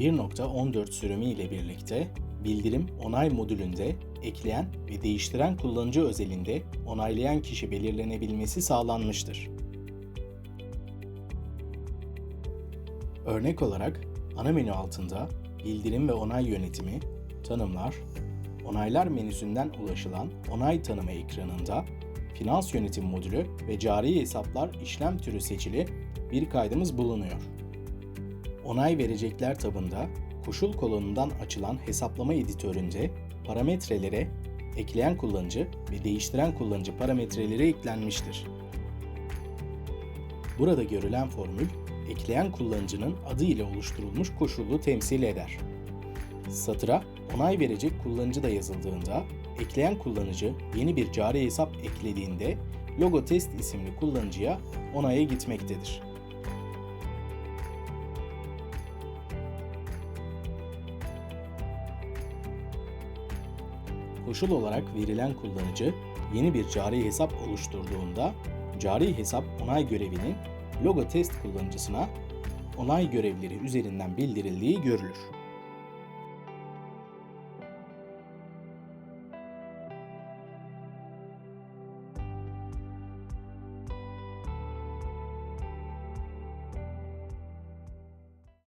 1.14 sürümü ile birlikte bildirim onay modülünde ekleyen ve değiştiren kullanıcı özelinde onaylayan kişi belirlenebilmesi sağlanmıştır. Örnek olarak ana menü altında bildirim ve onay yönetimi, tanımlar, onaylar menüsünden ulaşılan onay tanımı ekranında finans yönetim modülü ve cari hesaplar işlem türü seçili bir kaydımız bulunuyor. Onay verecekler tabında koşul kolonundan açılan hesaplama editöründe parametrelere ekleyen kullanıcı ve değiştiren kullanıcı parametreleri eklenmiştir. Burada görülen formül ekleyen kullanıcının adı ile oluşturulmuş koşulu temsil eder. Satıra onay verecek kullanıcı da yazıldığında ekleyen kullanıcı yeni bir cari hesap eklediğinde logo test isimli kullanıcıya onaya gitmektedir. Koşul olarak verilen kullanıcı yeni bir cari hesap oluşturduğunda cari hesap onay görevinin logo test kullanıcısına onay görevleri üzerinden bildirildiği görülür.